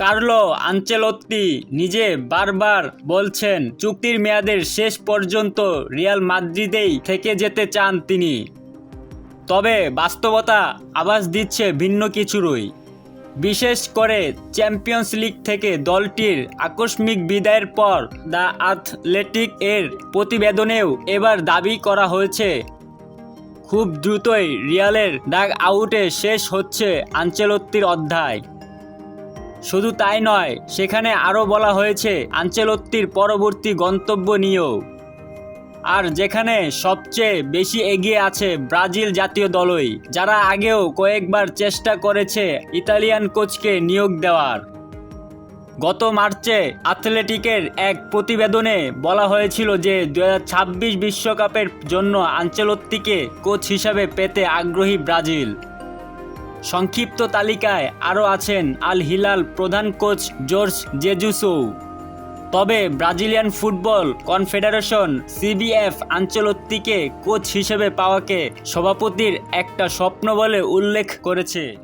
Carlo আঞ্চেলত্তি নিজে বারবার বলছেন, চুক্তির মেয়াদের শেষ পর্যন্ত রিয়াল মাদ্রিদেই থেকে যেতে চান তিনি। তবে বাস্তবতা আভাস দিচ্ছে ভিন্ন কিছুরই। বিশেষ করে চ্যাম্পিয়ন্স লিগ থেকে দলটির আকস্মিক বিদায়ের পর দ্য অ্যাথলেটিক এর প্রতিবেদনেও এবার দাবি করা হয়েছে। খুব দ্রুতই রিয়ালের ডাগ আউটে শেষ হচ্ছে আঞ্চেলত্তির অধ্যায়। শুধু তাই নয়, সেখানে আরও বলা হয়েছে, আঞ্চেলত্তির পরবর্তী গন্তব্য নিয়েও। আর যেখানে সবচেয়ে বেশি এগিয়ে আছে ব্রাজিল জাতীয় দলই, যারা আগেও কয়েকবার চেষ্টা করেছে ইতালিয়ান কোচকে নিয়োগ দেওয়ার। গত মার্চে অ্যাথলেটিকের এক প্রতিবেদনে বলা হয়েছিল যে দু বিশ্বকাপের জন্য আঞ্চলত্তিকে কোচ হিসাবে পেতে আগ্রহী ব্রাজিল। সংক্ষিপ্ত তালিকায় আরও আছেন আল হিলাল প্রধান কোচ জর্জ জেজুসো তবে ব্রাজিলিয়ান ফুটবল কনফেডারেশন সিবিএফ আঞ্চলত্তিকে কোচ হিসেবে পাওয়াকে সভাপতির একটা স্বপ্ন বলে উল্লেখ করেছে।